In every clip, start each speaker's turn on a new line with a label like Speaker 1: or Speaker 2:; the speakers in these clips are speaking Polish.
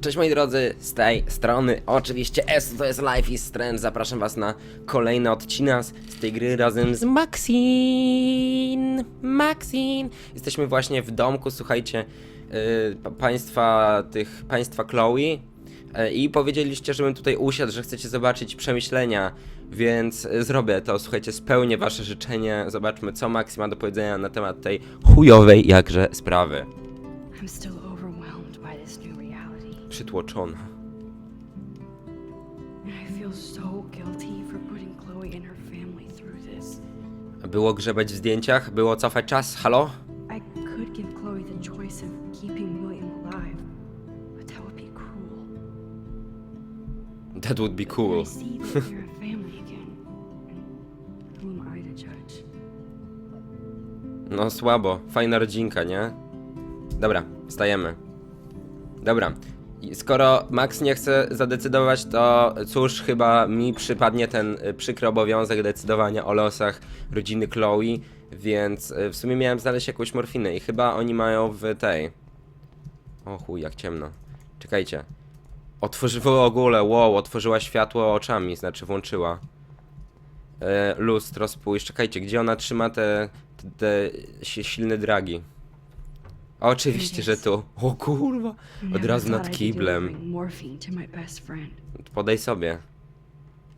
Speaker 1: Cześć moi drodzy, z tej strony oczywiście S, to jest Life is Strange, zapraszam was na kolejny odcinek z tej gry razem z Maxin, Maxin. Jesteśmy właśnie w domku, słuchajcie, yy, pa- państwa tych, państwa Chloe yy, i powiedzieliście, żebym tutaj usiadł, że chcecie zobaczyć przemyślenia, więc zrobię to, słuchajcie, spełnię wasze życzenie, zobaczmy co Maxi ma do powiedzenia na temat tej chujowej jakże sprawy.
Speaker 2: I'm still this.
Speaker 1: Było grzebać w zdjęciach? Było cofać czas? Halo?
Speaker 2: That would be
Speaker 1: cool. No słabo. Fajna rodzinka, nie? Dobra, wstajemy. Dobra. Skoro Max nie chce zadecydować, to cóż, chyba mi przypadnie ten y, przykry obowiązek decydowania o losach rodziny Chloe, więc y, w sumie miałem znaleźć jakąś morfinę i chyba oni mają w tej... O chuj, jak ciemno. Czekajcie. Otworzyła ogóle, wow, otworzyła światło oczami, znaczy włączyła. E, lustro, spójrz, czekajcie, gdzie ona trzyma te, te, te si- silne dragi? Oczywiście, że tu. O kurwa, od razu nad kiblem.
Speaker 2: delivering morphine to my best friend.
Speaker 1: Podaj sobie.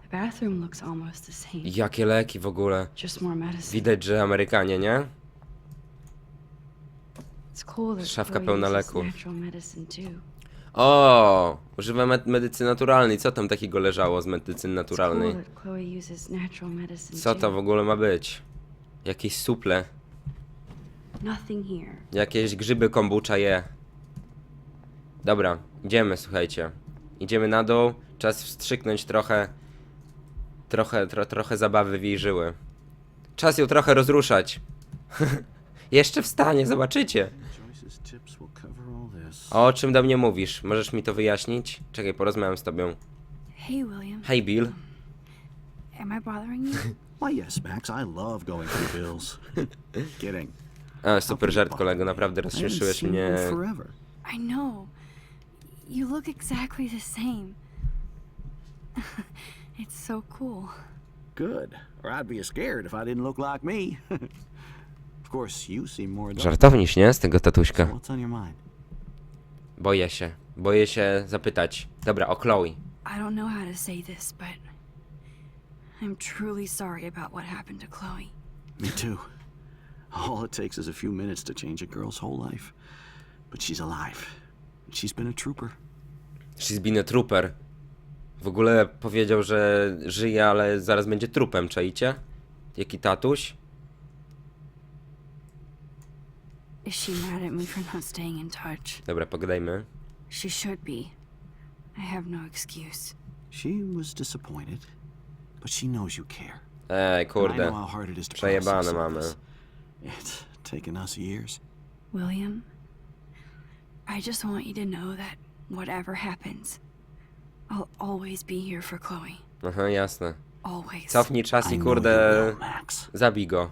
Speaker 2: The bathroom looks almost the same.
Speaker 1: Jakie leki w ogóle.
Speaker 2: Just more medicine.
Speaker 1: Widać, że Amerykanie, nie?
Speaker 2: It's cool that
Speaker 1: Szafka
Speaker 2: Chloe
Speaker 1: pełna
Speaker 2: uses
Speaker 1: leków.
Speaker 2: natural medicine too.
Speaker 1: O, używa me- medycyny naturalnej. Co tam takiego leżało z medycyny
Speaker 2: It's
Speaker 1: naturalnej?
Speaker 2: cool that Chloe uses natural medicine
Speaker 1: Co
Speaker 2: too.
Speaker 1: to w ogóle ma być? Jakieś suple.
Speaker 2: Nothing here.
Speaker 1: Jakieś grzyby kombucha je. Dobra, idziemy, słuchajcie. Idziemy na dół. Czas wstrzyknąć trochę. Trochę, tro, trochę zabawy w jej żyły. Czas ją trochę rozruszać. Jeszcze wstanie, zobaczycie. O czym do mnie mówisz? Możesz mi to wyjaśnić? Czekaj, porozmawiam z tobą.
Speaker 2: Hey, William.
Speaker 1: Hej, Bill.
Speaker 2: Am I bothering you?
Speaker 3: Why, yes, Max. I love going through bills. Kidding.
Speaker 1: A, super żart, kolego, naprawdę rozśmieszyłeś mnie.
Speaker 2: I know. You look exactly the same. it's so cool.
Speaker 3: Good. Or I'd be scared if I didn't look like me. of course, you seem more adult.
Speaker 1: Żartowniś, nie? Z tego tatuśka.
Speaker 3: What's on your mind?
Speaker 1: Boję się. Boję się zapytać. Dobra, o Chloe.
Speaker 2: I don't know how to say this, but I'm truly sorry about what happened to Chloe.
Speaker 3: Me too. All it takes is a few minutes to change a girl's whole life. But she's alive. She's been a trooper.
Speaker 1: She's been a trooper. W ogóle powiedział, że żyje, ale zaraz będzie trupem, czaicie? Jaki tatuś?
Speaker 2: Is she mad at me for not staying in touch?
Speaker 1: Dobra, pogadajmy.
Speaker 2: She should be. I have no excuse.
Speaker 3: She was disappointed. But she knows you care.
Speaker 1: Ej,
Speaker 3: And I
Speaker 1: kurde.
Speaker 3: know how hard it is to
Speaker 1: Przejebane
Speaker 3: all
Speaker 1: mamy.
Speaker 3: this. It's taken us years.
Speaker 2: William, I just want you to know that whatever happens, I'll always be here for Chloe.
Speaker 1: Aha, jasne.
Speaker 2: Always.
Speaker 1: Cofnij czas
Speaker 3: I
Speaker 1: kurde... Zabij go.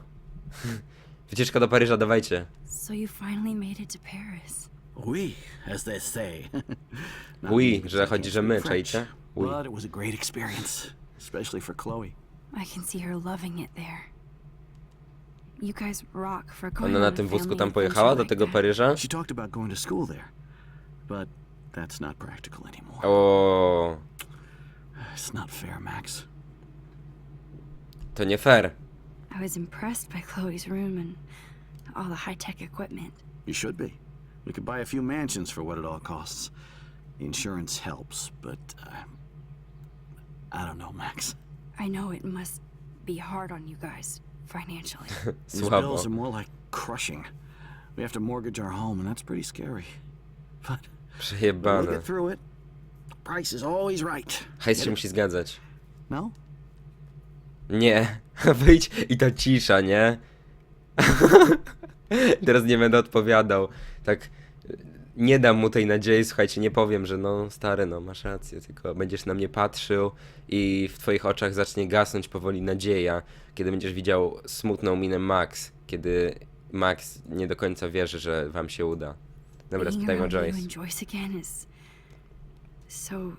Speaker 1: Wycieczka do Paryża, dawajcie.
Speaker 2: So you finally made it to Paris.
Speaker 3: Oui, as they say.
Speaker 1: Oui, że chodzi, że my, czajcie? Oui.
Speaker 3: But it was a great experience, especially for Chloe.
Speaker 2: I can see her loving it there. You guys rock for going
Speaker 1: Ona
Speaker 2: on
Speaker 1: na
Speaker 2: a
Speaker 1: tym wózku
Speaker 2: family
Speaker 1: tam pojechała do tego. Paryża?
Speaker 3: She talked about going to school there, but that's not practical anymore.
Speaker 1: O,
Speaker 3: It's not fair, Max.
Speaker 1: to nie fair.
Speaker 2: I was impressed by Chloe's room and all the high-tech equipment.
Speaker 3: You should be. We could buy a few mansions for what it all costs. The insurance helps, but uh, I don't know, Max.
Speaker 2: I know it must be hard on you guys financially.
Speaker 3: These
Speaker 1: Słabo.
Speaker 3: bills are more like crushing. We have to mortgage our home, and that's pretty scary. But we'll
Speaker 1: Przejebane.
Speaker 3: get through it. Price is always right. Get
Speaker 1: się musi zgadzać.
Speaker 3: No?
Speaker 1: Nie, wyjdź i ta cisza, nie? Teraz nie będę odpowiadał. Tak, nie dam mu tej nadziei, słuchajcie, nie powiem, że no stary, no masz rację, tylko będziesz na mnie patrzył i w twoich oczach zacznie gasnąć powoli nadzieja, kiedy będziesz widział smutną minę Max, kiedy Max nie do końca wierzy, że wam się uda. Dobra, spytajmy o Joyce.
Speaker 2: Joyce again is so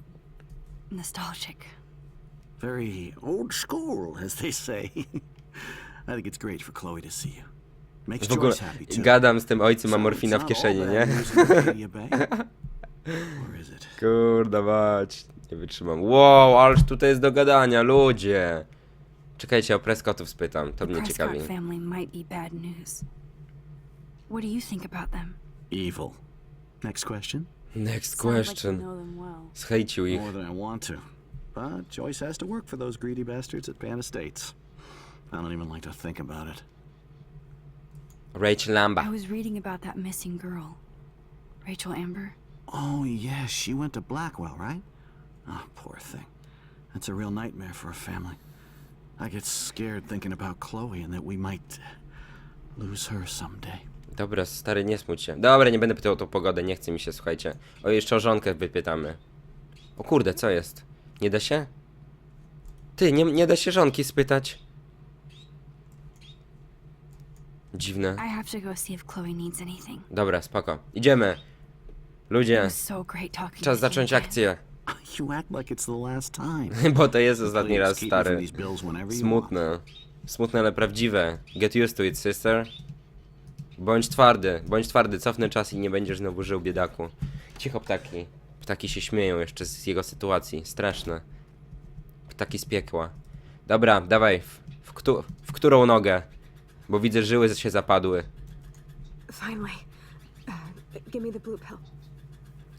Speaker 2: nostalgic.
Speaker 3: Very old school, as they say. I think it's great for Chloe to see you.
Speaker 1: W ogóle gadam z tym ojcem,
Speaker 3: So
Speaker 1: morfina w kieszeni, nie? Kurda mać, nie wytrzymam. Wow, ależ tutaj jest do gadania, ludzie. Czekajcie, o Prescottów spytam, to mnie ciekawi.
Speaker 2: What do you think about them?
Speaker 3: Evil. Next question?
Speaker 1: Next question. Zhejcił ich.
Speaker 3: More than I want to. But Joyce has to work for those greedy bastards at Pan Estates. I don't even like to think about it.
Speaker 1: Rachel
Speaker 2: I
Speaker 1: Lamba.
Speaker 2: was reading about that missing girl, Rachel Amber.
Speaker 3: Oh, yes, she went to Blackwell, right? Oh, poor thing. That's a real nightmare for a family. I get scared thinking about Chloe and that we might lose her someday.
Speaker 1: Dobra, stary, nie smuć się. Dobra, nie będę pytał o tą pogodę, nie chce mi się, słuchajcie. O, jeszcze o żonkę wypytamy. O kurde, co jest? Nie da się? Ty, nie, nie da się żonki spytać. Dziwne.
Speaker 2: I have to go see if Chloe needs anything.
Speaker 1: Dobra, spoko. Idziemy. Ludzie,
Speaker 2: was so great talking
Speaker 1: czas
Speaker 2: you
Speaker 1: zacząć
Speaker 2: again.
Speaker 1: akcję.
Speaker 3: You act like it's the last time.
Speaker 1: Bo to jest ostatni raz,
Speaker 3: keep me from
Speaker 1: stary.
Speaker 3: these bills whenever you want.
Speaker 1: Smutne. Smutne, ale prawdziwe. Get used to it, sister. Bądź twardy, bądź twardy, cofnę czas i nie będziesz znowu żył, biedaku. Cicho, ptaki. Ptaki się śmieją jeszcze z jego sytuacji. Straszne. Ptaki z piekła. Dobra, dawaj. W, w, któ- w którą nogę? Bo widzę, żyły się zapadły.
Speaker 4: Finally. Uh, give me the blue pill.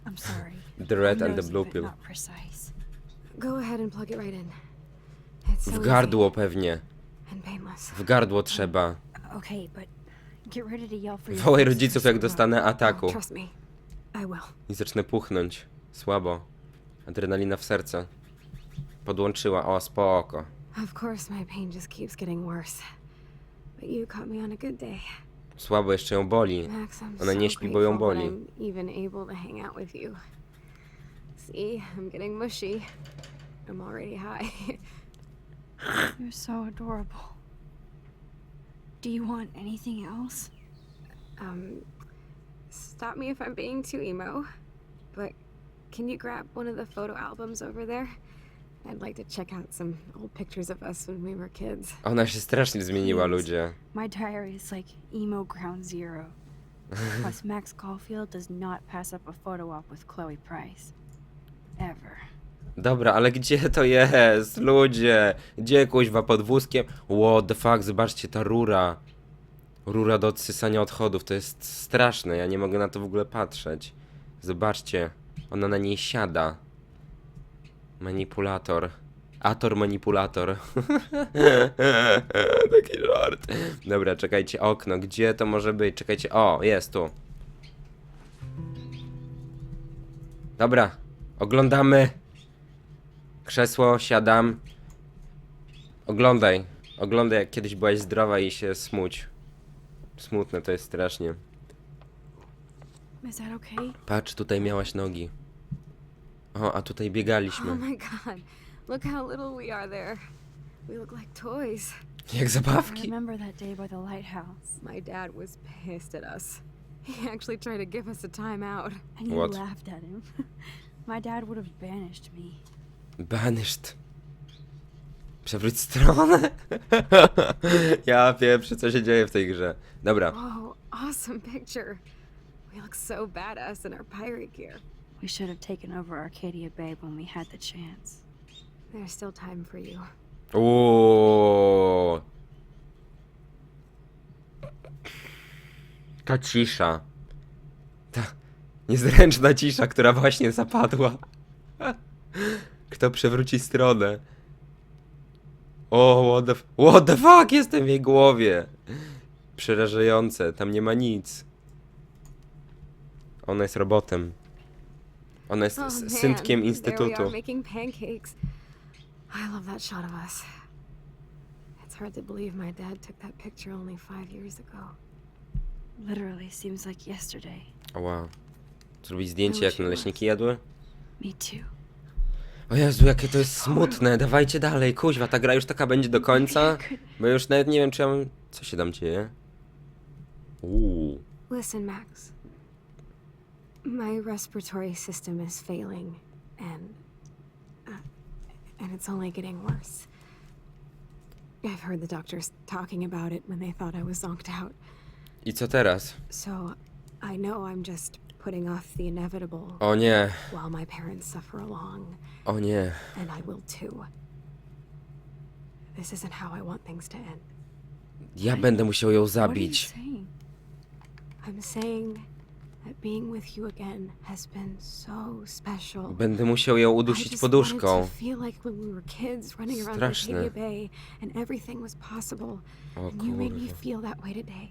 Speaker 2: I'm sorry.
Speaker 1: The red and the blue pill.
Speaker 4: Go ahead and plug it right in. It's so
Speaker 1: W gardło pewnie.
Speaker 4: and painless.
Speaker 1: W gardło trzeba.
Speaker 2: Okay, but get ready to yell for your
Speaker 1: Wołaj rodziców, jak dostanę ataku.
Speaker 4: Trust me. I will.
Speaker 1: I zacznę puchnąć. Słabo. Adrenalina w serce. Podłączyła. O, spoko.
Speaker 4: Of course, my pain just keeps getting worse. But you caught me on a good day.
Speaker 1: Słabo jeszcze ją boli.
Speaker 4: Max, I'm
Speaker 1: Ona
Speaker 4: so
Speaker 1: nie śpi, bo ją
Speaker 4: grateful that
Speaker 1: boli.
Speaker 4: I'm even able to hang out with you. See, I'm getting mushy. I'm already high.
Speaker 2: You're so adorable. Do you want anything else?
Speaker 4: um, stop me if I'm being too emo, but can you grab one of the photo albums over there? I'd like to check out some old pictures of us when we were kids.
Speaker 1: Ona się strasznie zmieniła, ludzie.
Speaker 2: My diary is like emo ground zero. Plus, Max Caulfield does not pass up a photo op with Chloe Price. Ever.
Speaker 1: Dobra, ale gdzie to jest? Ludzie! Gdzie kuźwa pod wózkiem? What the fuck, zobaczcie, ta rura. Rura do odsysania odchodów, to jest straszne, ja nie mogę na to w ogóle patrzeć. Zobaczcie, ona na niej siada. Manipulator. Ator manipulator. Taki żart. Dobra, czekajcie, okno, gdzie to może być? Czekajcie, o, jest tu. Dobra, oglądamy. Krzesło, siadam. Oglądaj. Oglądaj, jak kiedyś byłaś zdrowa i się smuć. Smutne to jest strasznie.
Speaker 2: Is that okay?
Speaker 1: Patrz, tutaj miałaś nogi. O, a tutaj biegaliśmy.
Speaker 4: Oh my god, look how little we are there. We look like toys.
Speaker 1: Jak
Speaker 2: I
Speaker 1: zabawki.
Speaker 2: remember that day by the lighthouse.
Speaker 4: My dad was pissed at us. He actually tried to give us a timeout.
Speaker 2: And you
Speaker 1: What?
Speaker 2: laughed at him. My dad would have banished me.
Speaker 1: Banished. Przewróć stronę. ja pieprzę, co się dzieje w tej grze. Dobra.
Speaker 4: Whoa, awesome picture. We look so badass in our pirate gear.
Speaker 2: We should have taken over Arcadia Bay when we had the chance.
Speaker 4: There's still time for you.
Speaker 1: Uuuu. Ta cisza. Ta niezręczna cisza, która właśnie zapadła. Kto przewróci stronę? O, what the, what the fuck, jestem w jej głowie. Przerażające, tam nie ma nic. Ona jest robotem. Ona jest
Speaker 4: Oh
Speaker 1: syntkiem
Speaker 4: There we
Speaker 1: instytutu.
Speaker 4: are making pancakes. I love that shot of us. It's hard to believe my dad took that picture only five years ago.
Speaker 2: Literally seems like yesterday.
Speaker 1: O, Wow. Zrobić zdjęcie, jak naleśniki jadły?
Speaker 2: Me too.
Speaker 1: O Jezu, jakie to jest smutne. Dawajcie dalej, kuźwa, ta gra już taka będzie do końca. Bo już nawet nie wiem, czy ja mam... Co się tam dzieje? Uuu.
Speaker 4: Listen, Max. My respiratory system is failing, and uh, and it's only getting worse. I've heard the doctors talking about it when they thought I was zonked out.
Speaker 1: I co teraz?
Speaker 4: So I know I'm just putting off the inevitable
Speaker 1: O nie,
Speaker 4: while my parents suffer along,
Speaker 1: o nie.
Speaker 4: and I will too. This isn't how I want things to end.
Speaker 1: Ja będę musiał ją
Speaker 2: What are you
Speaker 1: zabić.
Speaker 2: saying?
Speaker 4: I'm saying that being with you again has been so special.
Speaker 1: Będę musiał ją udusić poduszką. Straszne.
Speaker 4: Arcadia Bay and everything was possible.
Speaker 1: O
Speaker 4: and you made me
Speaker 1: kurwa.
Speaker 4: feel that way today.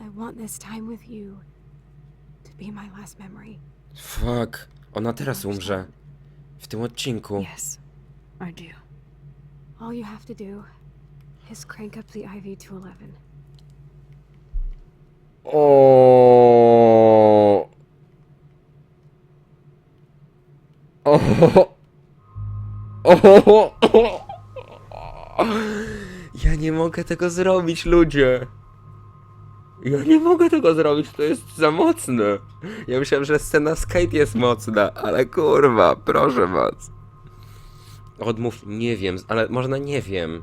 Speaker 4: I want this time with you to be my last memory.
Speaker 1: Fuck. Ona teraz umrze. W tym odcinku.
Speaker 2: Yes, I do.
Speaker 4: All you have to do is crank up the IV to 11.
Speaker 1: O. O. O. Ja nie mogę tego zrobić, ludzie. Ja nie mogę tego zrobić, to jest za mocne. Ja myślałem, że scena z Kate jest mocna, ale kurwa, proszę was. Odmów, nie wiem, ale można nie wiem.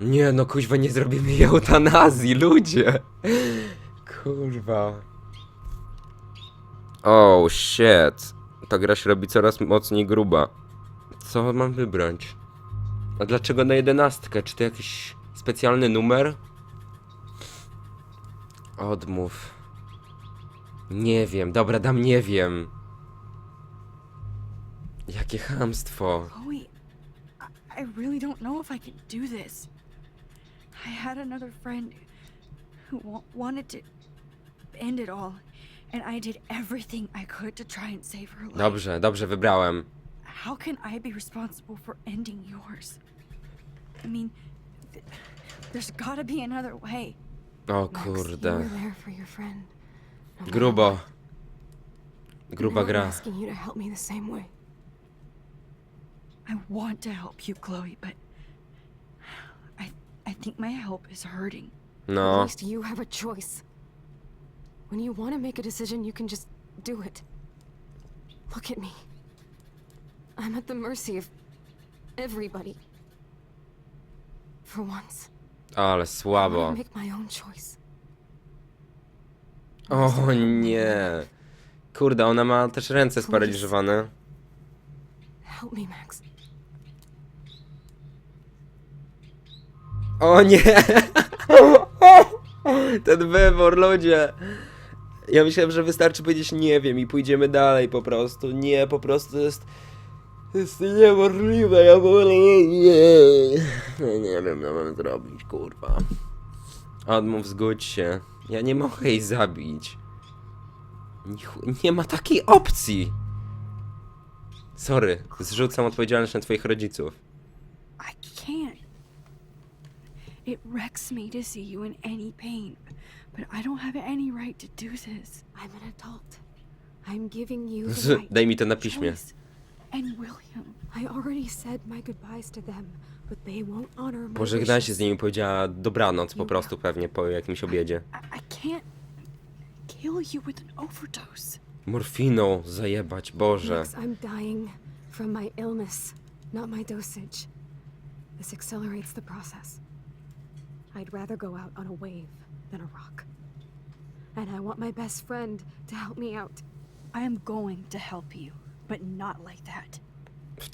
Speaker 1: Nie no, kuźwa, nie zrobimy eutanazji, ludzie. Kurwa. Oh shit. Ta gra się robi coraz mocniej gruba. Co mam wybrać? A dlaczego na jedenastkę? Czy to jakiś specjalny numer? Odmów. Nie wiem, dobra, dam nie wiem. Jakie chamstwo.
Speaker 2: Chloe, I, I really don't know if I can do this. I had another friend who wa- wanted to end it all, and I did everything I could to try and save her life.
Speaker 1: Dobrze, dobrze wybrałem.
Speaker 2: How can I be responsible for ending yours? I mean, th- there's gotta be another way.
Speaker 1: O
Speaker 4: Max, you
Speaker 1: kurde.
Speaker 4: were there for your friend. no
Speaker 1: Grubo. Gruba
Speaker 4: Now I'm
Speaker 1: gra.
Speaker 4: asking you to help me the same way.
Speaker 2: I want to help you, Chloe, but I think my help is hurting.
Speaker 4: At
Speaker 1: No.
Speaker 4: least you have a choice. When you want to make a decision, you can just do it. Look at me. I'm at the mercy of everybody. For once,
Speaker 1: Ale
Speaker 4: I
Speaker 1: słabo.
Speaker 4: want to make my own choice.
Speaker 1: O nie. Kurde, ona ma też ręce sparaliżowane.
Speaker 4: Help me, Max.
Speaker 1: O nie! Ten wybór, ludzie! Ja myślałem, że wystarczy powiedzieć nie wiem i pójdziemy dalej po prostu. Nie, po prostu jest... Jest niemożliwe, ja wolę... Nie, nie. nie wiem, co mam zrobić, kurwa. Odmów, zgódź się. Ja nie mogę jej zabić. Nie, nie ma takiej opcji! Sorry, zrzucam odpowiedzialność na twoich rodziców.
Speaker 2: I. It wrecks me to see you in any pain, but I don't have any right to do this.
Speaker 4: I'm an adult. I'm giving you
Speaker 1: Z-
Speaker 4: the right
Speaker 1: Daj mi to na piśmie.
Speaker 2: And William.
Speaker 4: I already said my goodbyes to them, but they won't honor my
Speaker 1: Pożegnaj się
Speaker 4: wishes.
Speaker 1: z nimi, powiedziała dobranoc po prostu pewnie po jakimś obiedzie.
Speaker 2: I, I can't kill you with an overdose.
Speaker 1: Morfiną zajebać, Boże.
Speaker 4: Max, I'm dying from my illness, not my dosage. This accelerates the process. I'd rather go out on a wave than a rock. And I want my best friend to help me out.
Speaker 2: I am going to help you, but not like that.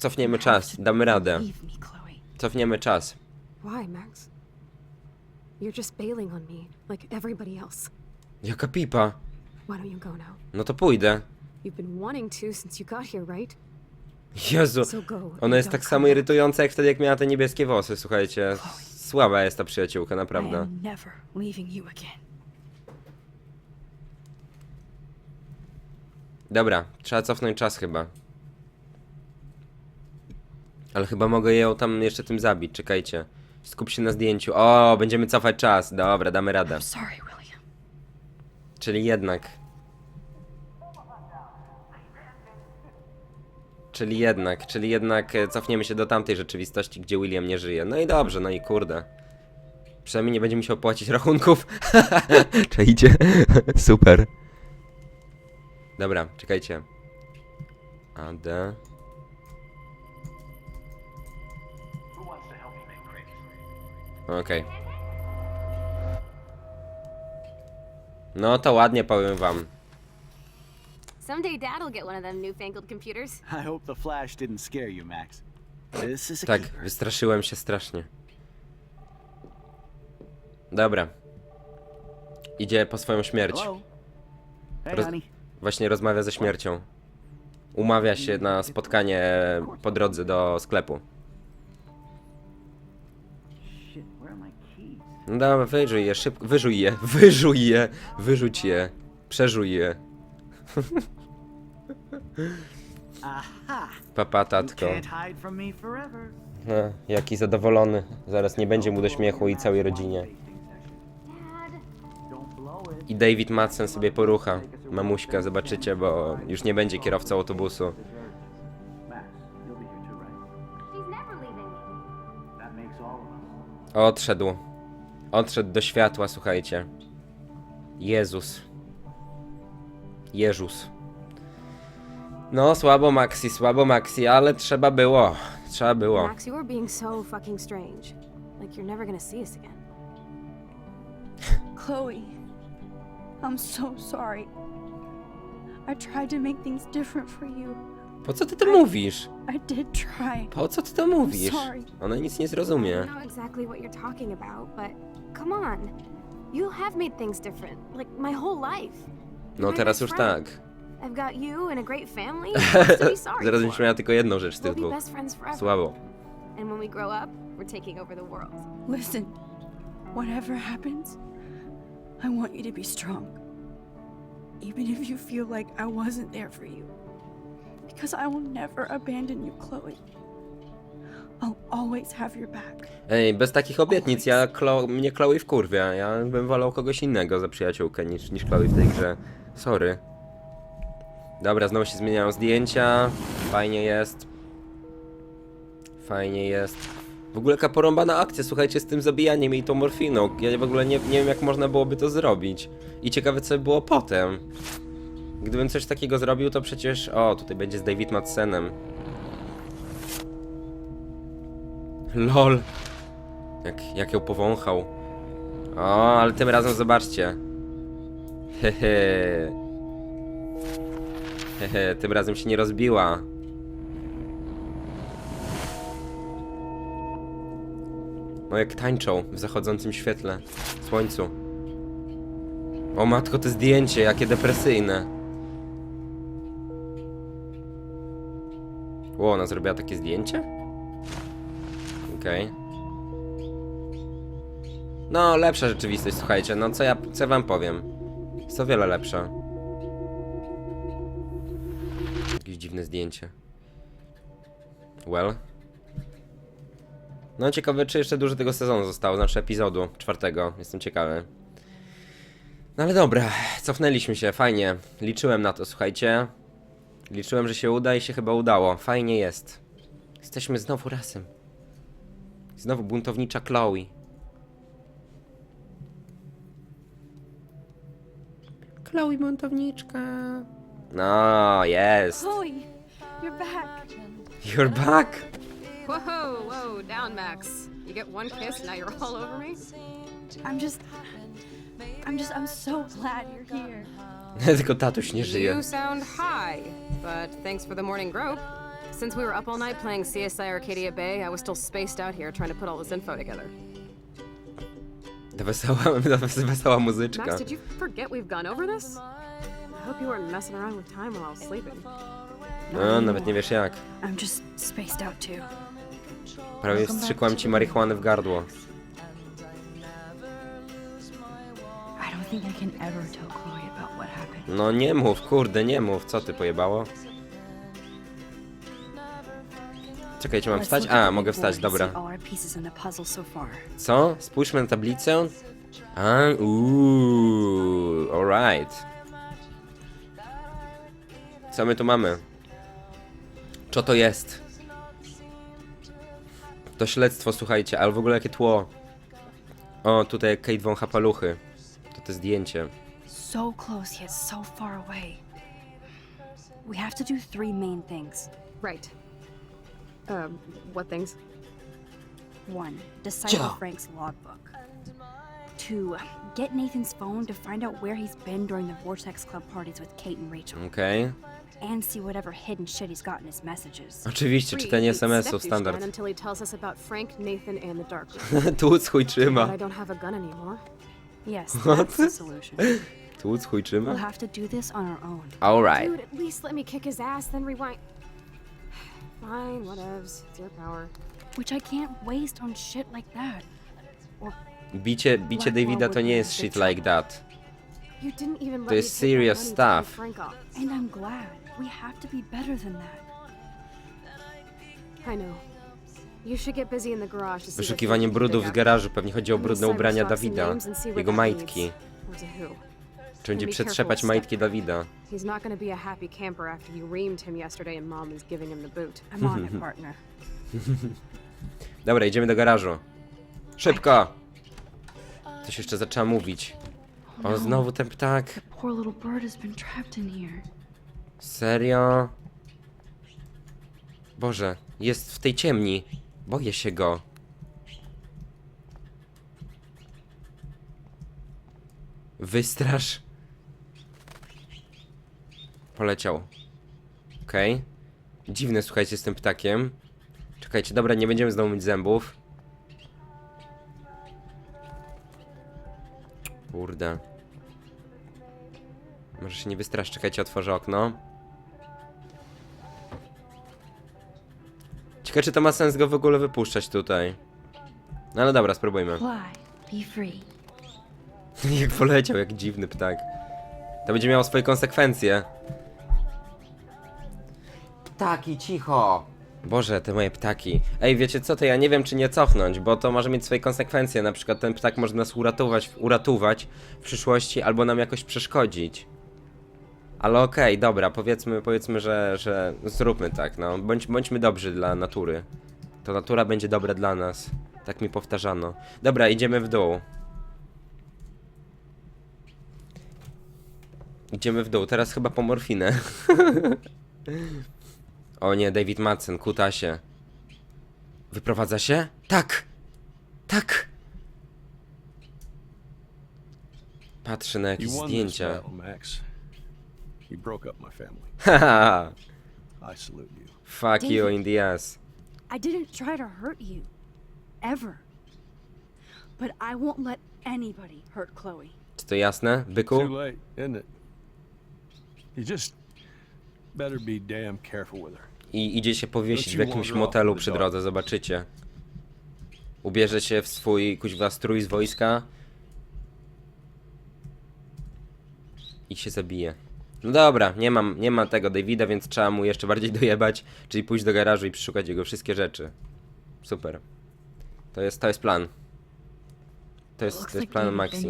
Speaker 1: Cofniemy czas, damy radę.
Speaker 2: Me, Chloe.
Speaker 1: Cofniemy czas.
Speaker 4: Why, Max? You're just bailing on me, like everybody else.
Speaker 1: Jaka pipa?
Speaker 4: Why don't you go now?
Speaker 1: No to pójdę.
Speaker 4: You've been wanting to since you got here, right?
Speaker 1: Jezu,
Speaker 4: So go.
Speaker 1: ona
Speaker 4: and
Speaker 1: jest
Speaker 4: don't
Speaker 1: tak
Speaker 4: come
Speaker 1: samo
Speaker 4: back.
Speaker 1: irytująca jak wtedy jak miała te niebieskie włosy, słuchajcie. Słaba jest ta przyjaciółka,
Speaker 2: I
Speaker 1: naprawdę.
Speaker 2: am never leaving you again.
Speaker 1: Dobra, trzeba cofnąć czas chyba. Ale chyba mogę ją tam jeszcze tym zabić, czekajcie. Skup się na zdjęciu. O, będziemy cofać czas. Dobra, damy radę.
Speaker 2: I'm sorry, William.
Speaker 1: Czyli jednak. Czyli jednak, czyli jednak e, cofniemy się do tamtej rzeczywistości, gdzie William nie żyje. No i dobrze, no i kurde. Przynajmniej nie będzie musiał płacić rachunków. Czajcie? Super. Dobra, czekajcie. AD. Okej. No to ładnie powiem wam.
Speaker 4: Someday Dad'll get one of them newfangled computers.
Speaker 3: I hope the flash didn't scare you, Max. This is a
Speaker 1: Tak,
Speaker 3: keeper.
Speaker 1: wystraszyłem się strasznie. Dobra. Idzie po swoją śmierć.
Speaker 3: Hello? Hey,
Speaker 1: Roz-
Speaker 3: honey.
Speaker 1: Właśnie rozmawia ze śmiercią. Umawia się na spotkanie po drodze do sklepu.
Speaker 3: Shit, where are my keys?
Speaker 1: No dobra, wyżuj je, szybko, wyżuj je, wyżuj je, wyrzuć je, przerzuj je. Papa, tatko. No, jaki zadowolony. Zaraz nie będzie mu do śmiechu i całej rodzinie. I David Madsen sobie porucha. Mamuśka, zobaczycie, bo już nie będzie kierowcą autobusu. Odszedł. Odszedł do światła, słuchajcie. Jezus. Jezus. No, słabo Maxi, słabo Maxi, ale trzeba było. Trzeba było.
Speaker 4: Max, you are being so fucking strange. Like you're never gonna see us again.
Speaker 2: Chloe, I'm so sorry. I tried to make things different for you.
Speaker 1: Po co ty to mówisz?
Speaker 2: I did try.
Speaker 1: Po co ty to mówisz?
Speaker 2: sorry.
Speaker 1: Ona nic nie
Speaker 4: I
Speaker 1: zrozumie.
Speaker 4: don't know exactly what you're talking about, but come on. You have made things different, like my whole life.
Speaker 1: No teraz już tak.
Speaker 4: I've got you and a great family. What's to be sorry
Speaker 1: Zaraz będziesz miała tylko jedną rzecz z tych dwóch. Słabo.
Speaker 4: And when we grow up, we're taking over the world.
Speaker 2: Listen, whatever happens, I want you to be strong. Even if you feel like I wasn't there for you. Because I will never abandon you, Chloe. I'll always have your back.
Speaker 1: Ej, bez takich obietnic, ja Klo mnie Chloe wkurwia. Ja bym wolał kogoś innego za przyjaciółkę niż, niż Chloe w tej grze. Sorry. Dobra, znowu się zmieniają zdjęcia. Fajnie jest. Fajnie jest. W ogóle jaka porąbana akcja, słuchajcie, z tym zabijaniem i tą morfiną. Ja w ogóle nie, nie wiem, jak można byłoby to zrobić. I ciekawe, co by było potem. Gdybym coś takiego zrobił, to przecież... O, tutaj będzie z David Madsenem. LOL. Jak, jak ją powąchał. O, ale tym razem zobaczcie. Hehe. Hehe, tym razem się nie rozbiła. No jak tańczą w zachodzącym świetle, słońcu. O matko, to zdjęcie, jakie depresyjne. Ło, ona zrobiła takie zdjęcie? Okej. No, lepsza rzeczywistość, słuchajcie, no co ja, co wam powiem. Jest o wiele lepsza. Jakieś dziwne zdjęcie. Well. No ciekawe, czy jeszcze dużo tego sezonu zostało, znaczy epizodu czwartego. Jestem ciekawy. No ale dobra, cofnęliśmy się, fajnie. Liczyłem na to, słuchajcie. Liczyłem, że się uda i się chyba udało. Fajnie jest. Jesteśmy znowu razem. Znowu buntownicza Chloe. Chloe buntowniczka. No, jest.
Speaker 2: Chloe, you're back.
Speaker 1: You're back.
Speaker 4: Whoa, whoa, down, Max. You get one kiss, now you're all over me?
Speaker 2: I'm just. I'm just. I'm so glad you're here.
Speaker 1: Tylko tatuś nie żyje.
Speaker 5: You sound high, but thanks for the morning grope. Since we were up all night playing CSI Arcadia Bay, I was still spaced out here trying to put all this info together.
Speaker 1: Ta wesoła, ta wesoła muzyczka.
Speaker 5: Max, did you forget we've gone over this? I hope you weren't messing around with time while I was sleeping.
Speaker 1: No, nawet nie wiesz jak.
Speaker 2: I'm just spaced out too.
Speaker 1: Prawie wstrzykłam ci marihuanę w gardło.
Speaker 2: I don't think I can ever tell Chloe about what happened.
Speaker 1: No nie mów, kurde, nie mów. Co ty pojebało? Czekajcie, mam wstać? A, mogę wstać, dobra. Co? Spójrzmy na tablicę. A, uuu, alright. Co my tu mamy? Co to jest? To śledztwo, słuchajcie, ale w ogóle jakie tło. O, tutaj Kate wącha paluchy. To te zdjęcie.
Speaker 2: So close yet so far away. We have to do three main things.
Speaker 4: Right. Um, what things?
Speaker 2: One, decipher Frank's logbook. Two, get Nathan's phone to find out where he's been during the Vortex Club parties with Kate and Rachel,
Speaker 1: Okay.
Speaker 2: and see whatever hidden shit he's got in his messages.
Speaker 1: Oczywiście, czytanie
Speaker 4: eat
Speaker 1: SMS-ów, standard.
Speaker 4: Until he tells us about Frank, Nathan, and the dark room.
Speaker 1: Tłuc chuj
Speaker 4: but
Speaker 1: trzyma.
Speaker 4: I don't have a gun anymore.
Speaker 2: Yes, that's the solution.
Speaker 1: Tłuc chuj
Speaker 2: We'll
Speaker 1: trzyma?
Speaker 2: have to do this on our own.
Speaker 1: Alright.
Speaker 4: Dude, at least let me kick his ass, then rewind. Fine, whatevs. It's your power.
Speaker 2: Which I can't waste on shit like that. Or
Speaker 1: Bicie, bicie Davida to nie jest shit like that.
Speaker 4: You didn't even let
Speaker 1: To
Speaker 4: me
Speaker 1: jest
Speaker 4: take my
Speaker 1: serious
Speaker 4: money to
Speaker 1: stuff.
Speaker 4: pay Frank off.
Speaker 2: and I'm glad. We have to be better than that.
Speaker 4: I know. You should get busy in the garage to see what
Speaker 1: Wyszukiwanie
Speaker 4: you can
Speaker 1: brudów
Speaker 4: dig
Speaker 1: w
Speaker 4: up.
Speaker 1: garażu, pewnie chodzi o brudne ubrania Dawida, jego majtki.
Speaker 4: leads. Or to who.
Speaker 1: Czy będzie przetrzepać majtki. Dawida?
Speaker 4: He's not gonna be a happy camper after you reamed him yesterday and mom is giving him the boot.
Speaker 2: I'm on it, partner.
Speaker 1: Dobra, idziemy do garażu. Szybko! Coś jeszcze zaczęła mówić. O, znowu ten ptak.
Speaker 2: Poor little bird has been trapped in here.
Speaker 1: Serio? Boże, jest w tej ciemni. Boję się go. Wystrasz. Poleciał. Okej. Dziwne, słuchajcie, z tym ptakiem. Czekajcie, dobra, nie będziemy znowu mieć zębów. Kurde. Może się nie wystrasz, czekajcie, otworzę okno. Ciekawe, czy to ma sens go w ogóle wypuszczać tutaj. No ale dobra, spróbujmy. Jak poleciał, jak dziwny ptak. To będzie miało swoje konsekwencje. Ptaki, cicho! Boże, te moje ptaki. Ej, wiecie co, to ja nie wiem, czy nie cofnąć, bo to może mieć swoje konsekwencje. Na przykład ten ptak może nas uratować, uratować w przyszłości albo nam jakoś przeszkodzić. Ale okej, dobra, powiedzmy, powiedzmy, że, że zróbmy tak, no. Bądź, bądźmy dobrzy dla natury. To natura będzie dobra dla nas. Tak mi powtarzano. Dobra, idziemy w dół. Idziemy w dół, teraz chyba po morfinę. o nie, David Madsen, kutasie. Wyprowadza się? Tak! Tak! Patrzę na jakieś zdjęcia.
Speaker 6: You broke up my family.
Speaker 1: Haha!
Speaker 6: I salute you.
Speaker 1: Fuck you in the ass.
Speaker 2: I didn't try to hurt you. Ever. But I won't let anybody hurt Chloe.
Speaker 1: Czy to jasne,
Speaker 6: Too
Speaker 1: byku?
Speaker 6: late, isn't it? You just better be damn careful with her.
Speaker 1: I idzie się powiesić w jakimś motelu
Speaker 6: the
Speaker 1: przy drodze, zobaczycie. Ubierze się w swój kuźwa strój z wojska. I się zabije. No dobra, nie mam, nie ma tego Davida, więc trzeba mu jeszcze bardziej dojebać, czyli pójść do garażu i przeszukać jego wszystkie rzeczy. Super. To jest, to jest plan. To jest, to jest plan Maxi.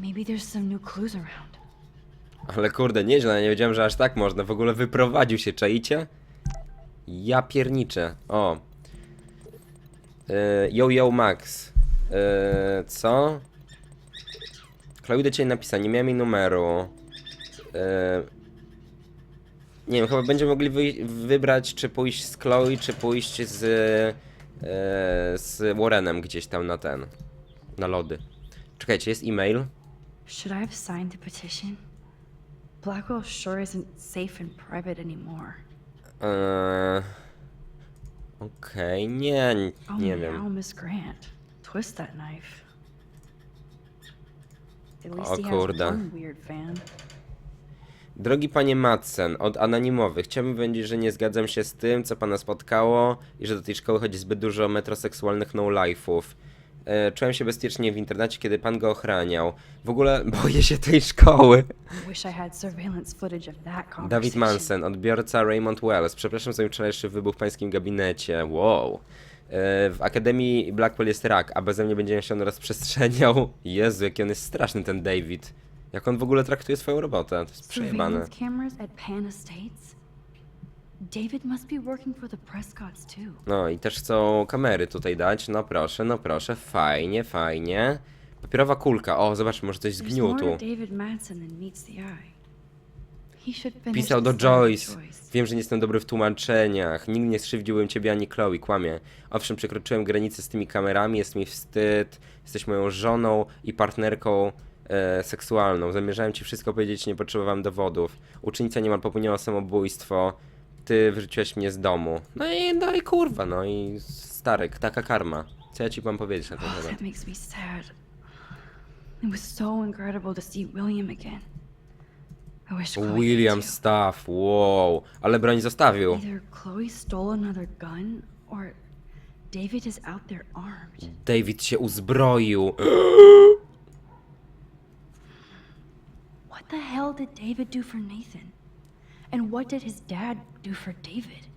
Speaker 2: Maybe there's some new clues around.
Speaker 1: Ale kurde, nieźle, nie wiedziałem, że aż tak można. W ogóle wyprowadził się, czaicie? Ja pierniczę. O. Yy, yo, yo, Max. Yy, co? Chloe do ciebie napisała, nie miałem jej numeru. Yy, nie wiem, chyba będziemy mogli wy wybrać, czy pójść z Chloe, czy pójść z, yy, z Warrenem gdzieś tam na ten. Na lody. Czekajcie, jest e-mail.
Speaker 2: Should I have signed the petition? Blackwell sure isn't safe and private anymore.
Speaker 1: Eee, Okej, nie, nie,
Speaker 2: Oh, now,
Speaker 1: wiem.
Speaker 2: Miss Grant. Twist that knife. At least
Speaker 1: O
Speaker 2: he
Speaker 1: kurde.
Speaker 2: one weird fan.
Speaker 1: Drogi panie Madsen, od anonimowych, chciałbym powiedzieć, że nie zgadzam się z tym, co pana spotkało i że do tej szkoły chodzi zbyt dużo metroseksualnych no-life'ów. E, czułem się bezpiecznie w internecie, kiedy pan go ochraniał. W ogóle boję się tej szkoły. Dawid Mansen, odbiorca Raymond Wells. Przepraszam za wczorajszy wybuch w pańskim gabinecie. Wow. E, W Akademii Blackwell jest rak, a beze mnie będzie się on rozprzestrzeniał. Jezu, jaki on jest straszny, ten David. Jak on w ogóle traktuje swoją robotę. To jest przejebane.
Speaker 2: Surveillance cameras at Pan Estates? David must be working for the Prescotts too.
Speaker 1: No i też chcą kamery tutaj dać. No proszę, no proszę. Fajnie, fajnie. Papierowa kulka. O, zobaczmy, może coś
Speaker 2: There's
Speaker 1: zgnił
Speaker 2: more
Speaker 1: tu.
Speaker 2: to David Madsen than meets the eye. He should finish
Speaker 1: Pisał do
Speaker 2: the story with
Speaker 1: Joyce. Wiem, że nie jestem dobry w tłumaczeniach. Nigdy nie skrzywdziłem ciebie ani Chloe, kłamie. Owszem, przekroczyłem granicę z tymi kamerami, jest mi wstyd. Jesteś moją żoną i partnerką e, seksualną. Zamierzałem ci wszystko powiedzieć, nie potrzebowałem dowodów. Uczennica niemal popełniła samobójstwo. Ty wyrzuciłeś mnie z domu. No i, no i kurwa, no i starek, taka karma. Co ja ci mam powiedzieć na ten
Speaker 2: Oh,
Speaker 1: temat?
Speaker 2: that makes me sad. It was so incredible to see William again. I wish Chloe
Speaker 1: William
Speaker 2: too.
Speaker 1: Staff, wow. Ale broń zostawił.
Speaker 2: Either Chloe stole another gun, or David is out there armed.
Speaker 1: David się uzbroił.
Speaker 2: What the hell did David do for Nathan? And what did his dad do for David?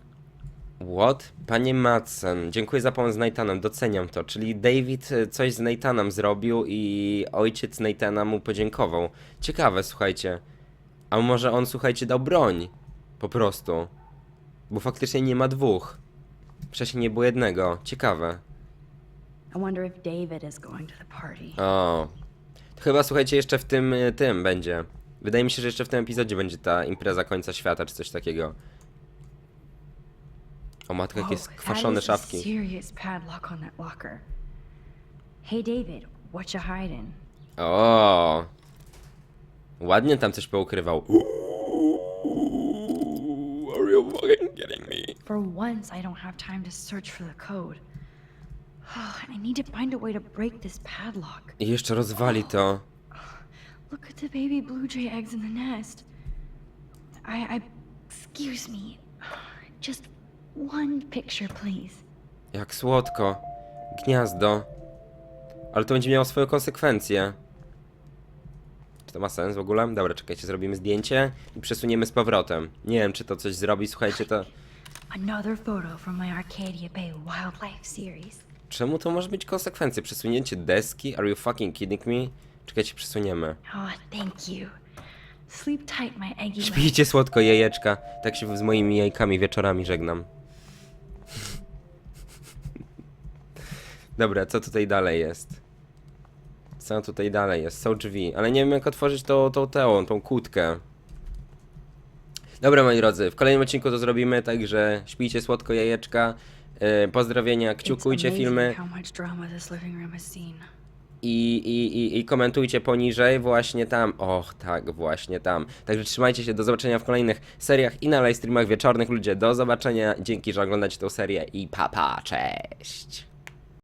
Speaker 1: What? Panie Madsen, dziękuję za pomoc z Nathanem, doceniam to. Czyli David e, coś z Nathanem zrobił i ojciec Nathana mu podziękował. Ciekawe, słuchajcie. A może on, słuchajcie, dał broń? Po prostu. Bo faktycznie nie ma dwóch. Wcześniej nie było jednego. Ciekawe.
Speaker 2: I wonder if David is going to the party.
Speaker 1: O. To chyba, słuchajcie, jeszcze w tym, e, tym będzie. Wydaje mi się, że jeszcze w tym epizodzie będzie ta impreza końca świata, czy coś takiego. O matka, jakie
Speaker 2: Whoa,
Speaker 1: skwaszone szafki.
Speaker 2: Hey David, what you hiding?
Speaker 1: O, ładnie tam coś poukrywał. Are you fucking kidding me?
Speaker 2: For once, I don't have time to search for the code. I need to find a way to break this padlock.
Speaker 1: I jeszcze rozwali to.
Speaker 2: Look at the baby blue jay eggs in the nest. I, I, excuse me. Just one picture, please.
Speaker 1: Jak słodko. Gniazdo. Ale to będzie miało swoje konsekwencje. Czy to ma sens w ogóle? Dobra, czekajcie, zrobimy zdjęcie i przesuniemy z powrotem. Nie wiem, czy to coś zrobi, słuchajcie, to...
Speaker 2: Another photo from my Arcadia Bay wildlife series.
Speaker 1: Czemu to może być konsekwencje? Przesunięcie deski? Are you fucking kidding me? Czekajcie, przesuniemy.
Speaker 2: Oh, thank you. Sleep tight, my eggy.
Speaker 1: Śpijcie słodko, jajeczka. Tak się z moimi jajkami wieczorami żegnam. Dobra, co tutaj dalej jest? Co tutaj dalej jest? Są drzwi, ale nie wiem jak otworzyć tą, tą teą, tą kłódkę. Dobra moi drodzy, w kolejnym odcinku to zrobimy, także śpijcie słodko jajeczka. Yy, pozdrowienia, kciukujcie filmy I, i, i, komentujcie poniżej właśnie tam. Och, tak, właśnie tam. Także trzymajcie się, do zobaczenia w kolejnych seriach i na live streamach wieczornych. Ludzie, do zobaczenia. Dzięki, że oglądacie tą serię i papa, cześć.